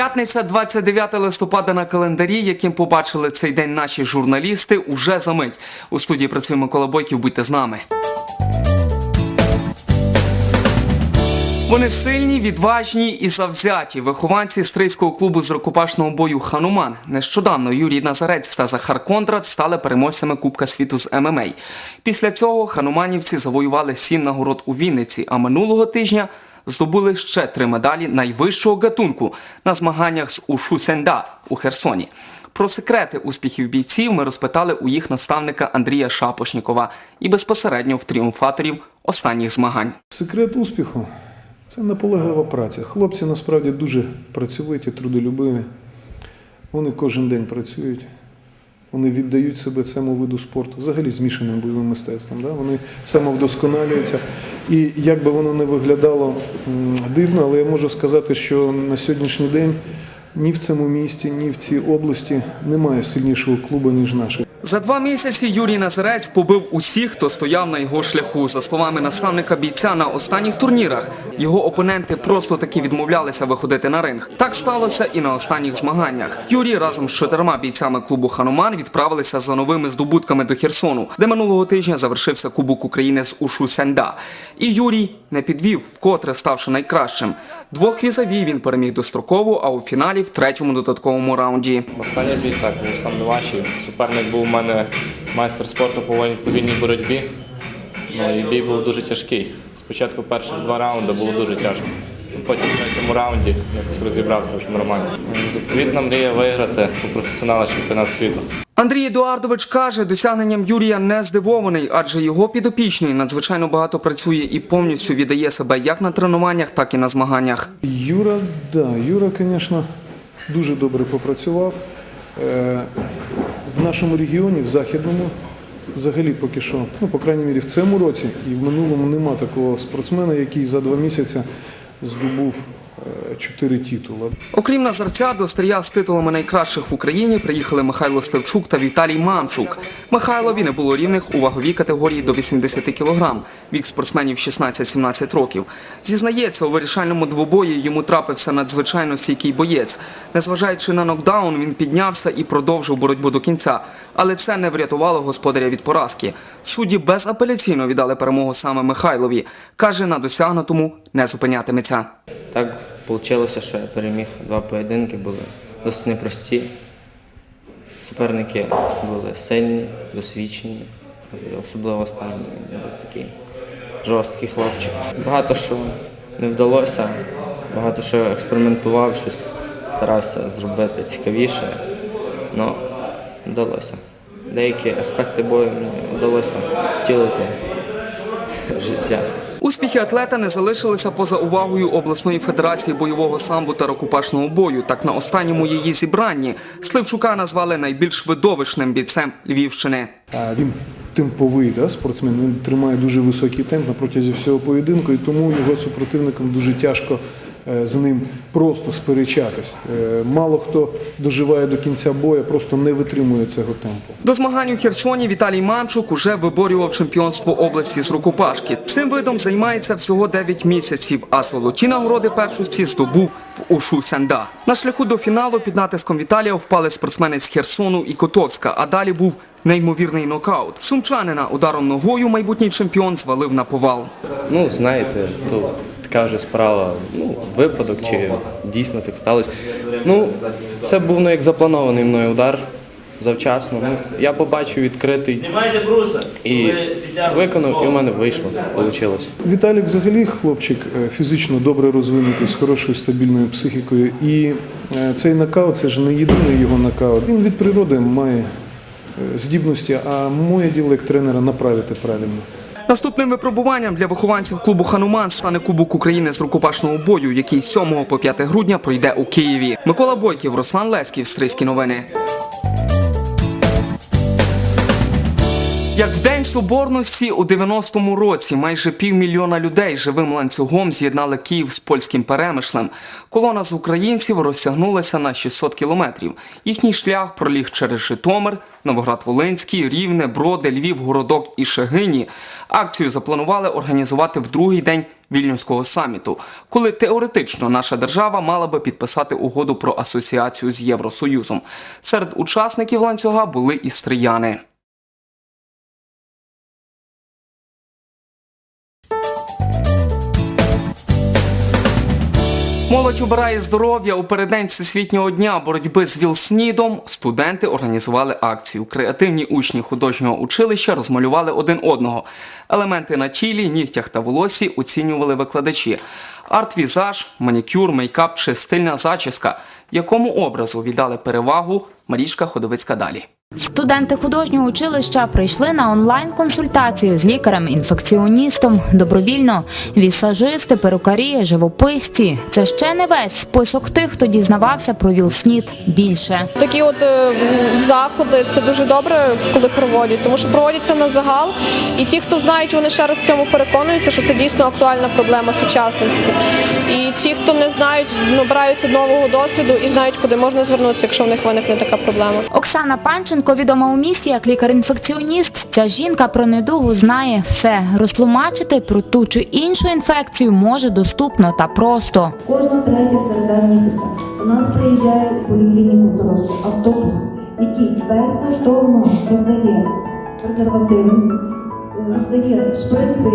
П'ятниця, 29 листопада на календарі, яким побачили цей день наші журналісти, уже за мить. У студії працює Микола Бойків. Будьте з нами. Вони сильні, відважні і завзяті. Вихованці стрийського клубу з рукопашного бою Хануман. Нещодавно Юрій Назарець та Захар Кондрат стали переможцями Кубка світу з ММА. Після цього хануманівці завоювали сім нагород у Вінниці, а минулого тижня здобули ще три медалі найвищого гатунку на змаганнях з Ушу Сенда у Херсоні. Про секрети успіхів бійців ми розпитали у їх наставника Андрія Шапошнікова і безпосередньо в тріумфаторів останніх змагань. Секрет успіху це наполеглива праця. Хлопці насправді дуже працьовиті, трудолюбиві. Вони кожен день працюють. Вони віддають себе цьому виду спорту, взагалі змішаним бойовим мистецтвом. Да? Вони самовдосконалюються. І як би воно не виглядало дивно, але я можу сказати, що на сьогоднішній день ні в цьому місті, ні в цій області немає сильнішого клубу, ніж наш. За два місяці Юрій Назарець побив усіх, хто стояв на його шляху. За словами наставника бійця на останніх турнірах, його опоненти просто таки відмовлялися виходити на ринг. Так сталося і на останніх змаганнях. Юрій разом з чотирма бійцями клубу Хануман відправилися за новими здобутками до Херсону, де минулого тижня завершився Кубок України з Ушу Сенда. І Юрій не підвів, вкотре ставши найкращим. Двох візаві він переміг достроково, а у фіналі в третьому додатковому раунді. Останній бій так був сам не. Суперник був мене майстер спорту по повільній боротьбі. Ну, і бій був дуже тяжкий. Спочатку перших два раунди було дуже тяжко. Потім в третьому раунді якось розібрався вже нормально. Заповітна мрія виграти у професіонала чемпіонат світу. Андрій Едуардович каже, досягненням Юрія не здивований, адже його підопічний надзвичайно багато працює і повністю віддає себе як на тренуваннях, так і на змаганнях. Юра, да, Юра, звісно, дуже добре попрацював. Нашому регіоні, в західному, взагалі поки що, ну, по крайній мірі, в цьому році і в минулому нема такого спортсмена, який за два місяці здобув е, чотири титули. Окрім Назарця, до стрія з титулами найкращих в Україні приїхали Михайло Стевчук та Віталій Мамчук. Михайлові не було рівних у ваговій категорії до 80 кг, вік спортсменів 16-17 років. Зізнається, у вирішальному двобої йому трапився надзвичайно стійкий боєць. Незважаючи на нокдаун, він піднявся і продовжив боротьбу до кінця. Але це не врятувало господаря від поразки. Судді безапеляційно віддали перемогу саме Михайлові. Каже, на досягнутому не зупинятиметься. Так вийшло, що я переміг два поєдинки, були досить непрості. Суперники були сильні, досвідчені, особливо останній він був такий жорсткий хлопчик. Багато що не вдалося, багато що експериментував, щось старався зробити цікавіше, але вдалося. Деякі аспекти бою мені вдалося втілити в життя. Успіхи атлета не залишилися поза увагою обласної федерації бойового самбо та рукопашного бою. Так на останньому її зібранні Сливчука назвали найбільш видовищним бійцем Львівщини. Він темповий да, спортсмен, він тримає дуже високий темп на протязі всього поєдинку, і тому його супротивникам дуже тяжко з ним просто сперечатись. Е, Мало хто доживає до кінця бою, просто не витримує цього темпу. До змагань у Херсоні Віталій Мамчук уже виборював чемпіонство області з рукопашки. Цим видом займається всього 9 місяців, а золоті нагороди першості здобув в Ушу Сянда. На шляху до фіналу під натиском Віталія впали спортсмени з Херсону і Котовська, а далі був неймовірний нокаут. Сумчанина ударом ногою майбутній чемпіон звалив на повал. Ну, знаєте, то така вже справа, ну, випадок, чи дійсно так сталося. Ну, це був ну, як запланований мною удар завчасно. Ну, я побачив відкритий і виконав, і в мене вийшло, вийшло. Віталік взагалі хлопчик е, фізично добре розвинутий, з хорошою стабільною психікою. І е, цей нокаут це ж не єдиний його нокаут. Він від природи має е, здібності, а моє діло як тренера направити правильно. Наступним випробуванням для вихованців клубу Хануман стане Кубок України з рукопашного бою, який з 7 по 5 грудня пройде у Києві. Микола Бойків, Руслан Леськів, Стрийські новини. Як в День Соборності у 90-му році майже півмільйона людей живим ланцюгом з'єднали Київ з польським перемишлем. Колона з українців розтягнулася на 600 кілометрів. Їхній шлях проліг через Житомир, Новоград-Волинський, Рівне, Броди, Львів, Городок і Шегині. Акцію запланували організувати в другий день Вільнюського саміту, коли теоретично наша держава мала би підписати угоду про асоціацію з Євросоюзом. Серед учасників ланцюга були і стрияни. Молодь обирає здоров'я у переддень Всесвітнього дня боротьби з ВІЛ-СНІДом. Студенти організували акцію. Креативні учні художнього училища розмалювали один одного. Елементи на тілі, нігтях та волосі оцінювали викладачі. Арт-візаж, манікюр, мейкап чи стильна зачіска. Якому образу віддали перевагу Марічка Ходовицька далі. Студенти художнього училища прийшли на онлайн-консультацію з лікарем-інфекціоністом добровільно. Вісажисти, перукарі, живописці. Це ще не весь список тих, хто дізнавався про ВІЛ-СНІД більше. Такі от е, заходи це дуже добре, коли проводять, тому що проводяться на загал, і ті, хто знають, вони ще раз в цьому переконуються, що це дійсно актуальна проблема сучасності. І ті, хто не знають, набираються нового досвіду і знають, куди можна звернутися, якщо в них виникне така проблема. Оксана Панченко відома у місті як лікар-інфекціоніст. Ця жінка про недугу знає все. Розтлумачити про ту чи іншу інфекцію може доступно та просто. Кожна третя середа місяця до нас приїжджає у поліклініку дорослу автобус, який безкоштовно роздає презервативи, роздає шприци,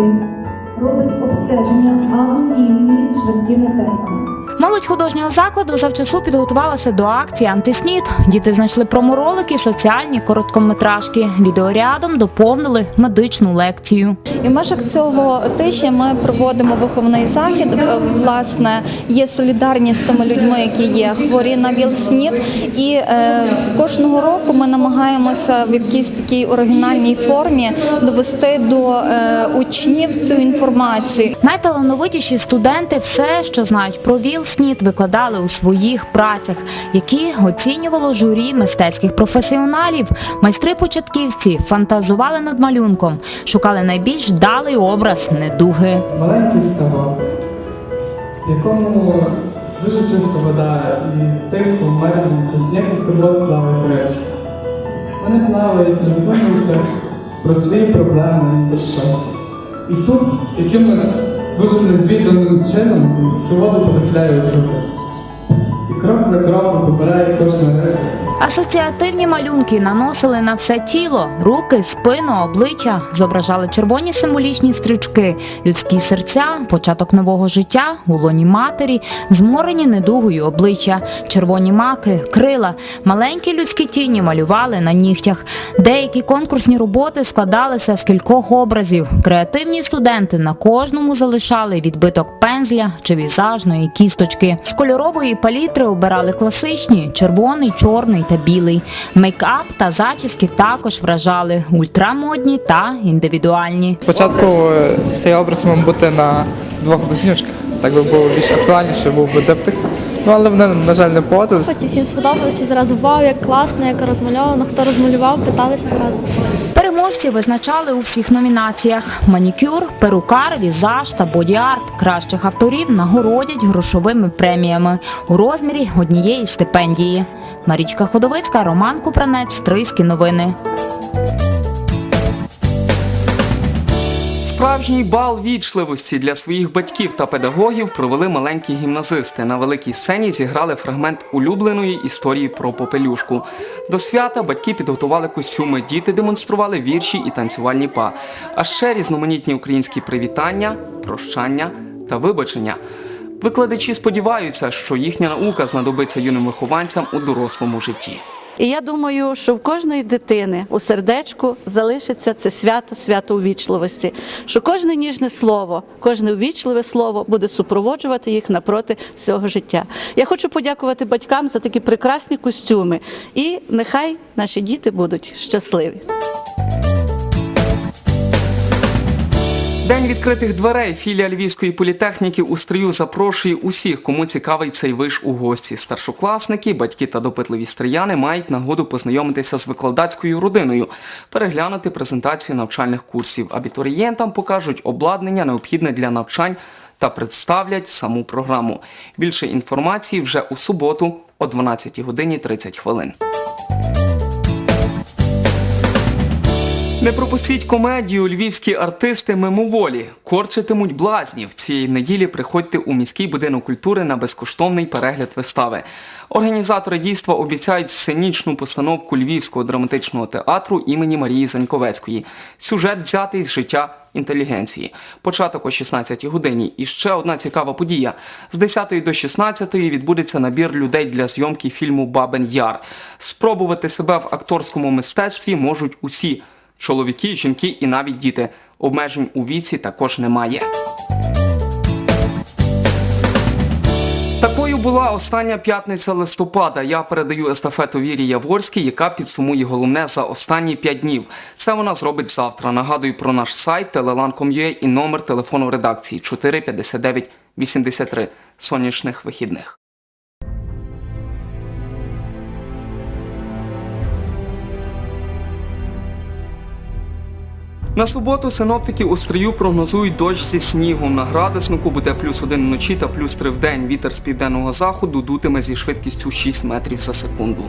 робить обстеження анонімні швидкими тестами. Молодь художнього закладу завчасу підготувалася до акції Антиснід. Діти знайшли проморолики, соціальні короткометражки. Відеорядом доповнили медичну лекцію. І в межах цього тижня ми проводимо виховний захід. Е, Власне, є солідарність з тими людьми, які є хворі на ВІЛ-СНІД. І е, кожного року ми намагаємося в якійсь такій оригінальній формі довести до е, учнів цю інформацію. Найталановитіші студенти все, що знають про ВІЛ-СНІД, викладали у своїх працях, які оцінювало журі мистецьких професіоналів. Майстри-початківці фантазували над малюнком, шукали найбільш вдалий образ недуги. маленький ставок, в якому дуже чиста вода і тихо, мирно, без ніяких турбот плавають рибки. Вони плавають, не задумуються про свої проблеми і про що. І тут якимось дуже незвіданим чином воду потрапляють руки. І крок за кроком вибирає кожна риба. Асоціативні малюнки наносили на все тіло, руки, спину, обличчя, зображали червоні символічні стрічки, людські серця, початок нового життя, у лоні матері, зморені недугою обличчя, червоні маки, крила, маленькі людські тіні малювали на нігтях. Деякі конкурсні роботи складалися з кількох образів. Креативні студенти на кожному залишали відбиток пензля чи візажної кісточки. З кольорової палітри обирали класичні червоний, чорний та білий. Мейкап та зачіски також вражали ультрамодні та індивідуальні. Спочатку е, цей образ мав бути на двох близнючках. Так би було більш актуальніше, був би диптих. Ну але вони, на жаль, не погодились. Потім всім сподобалося зразу вау, як класно, як розмальовано. Хто розмалював, питалися зразу. Переможці визначали у всіх номінаціях: манікюр, перукар, візаж та боді-арт. Кращих авторів нагородять грошовими преміями у розмірі однієї стипендії. Марічка Ходовицька, Роман Купранець, Трийські новини. Справжній бал вічливості для своїх батьків та педагогів провели маленькі гімназисти. На великій сцені зіграли фрагмент улюбленої історії про попелюшку. До свята батьки підготували костюми, діти демонстрували вірші і танцювальні па. А ще різноманітні українські привітання, прощання та вибачення. Викладачі сподіваються, що їхня наука знадобиться юним вихованцям у дорослому житті. І я думаю, що в кожної дитини у сердечку залишиться це свято, свято увічливості. Що кожне ніжне слово, кожне увічливе слово буде супроводжувати їх напроти всього життя. Я хочу подякувати батькам за такі прекрасні костюми. І нехай наші діти будуть щасливі. День відкритих дверей. Філія Львівської політехніки у стрию запрошує усіх, кому цікавий цей виш у гості. Старшокласники, батьки та допитливі стрияни мають нагоду познайомитися з викладацькою родиною, переглянути презентацію навчальних курсів. Абітурієнтам покажуть обладнання, необхідне для навчань та представлять саму програму. Більше інформації вже у суботу о 12 годині 30 хвилин. Не пропустіть комедію львівські артисти мимоволі корчитимуть блазнів. Цієї неділі приходьте у міський будинок культури на безкоштовний перегляд вистави. Організатори дійства обіцяють сценічну постановку Львівського драматичного театру імені Марії Заньковецької. Сюжет взятий з життя інтелігенції. Початок о 16 годині. І ще одна цікава подія. З 10 до 16 відбудеться набір людей для зйомки фільму Бабин Яр. Спробувати себе в акторському мистецтві можуть усі чоловіки, жінки і навіть діти. Обмежень у віці також немає. Такою була остання п'ятниця листопада. Я передаю естафету Вірі Яворській, яка підсумує головне за останні п'ять днів. Це вона зробить завтра. Нагадую про наш сайт telelan.com.ua і номер телефону редакції 459 83 сонячних вихідних. На суботу синоптики у стрию прогнозують дощ зі снігом. На градуснику буде плюс один вночі та плюс три в день. Вітер з південного заходу дутиме зі швидкістю 6 метрів за секунду.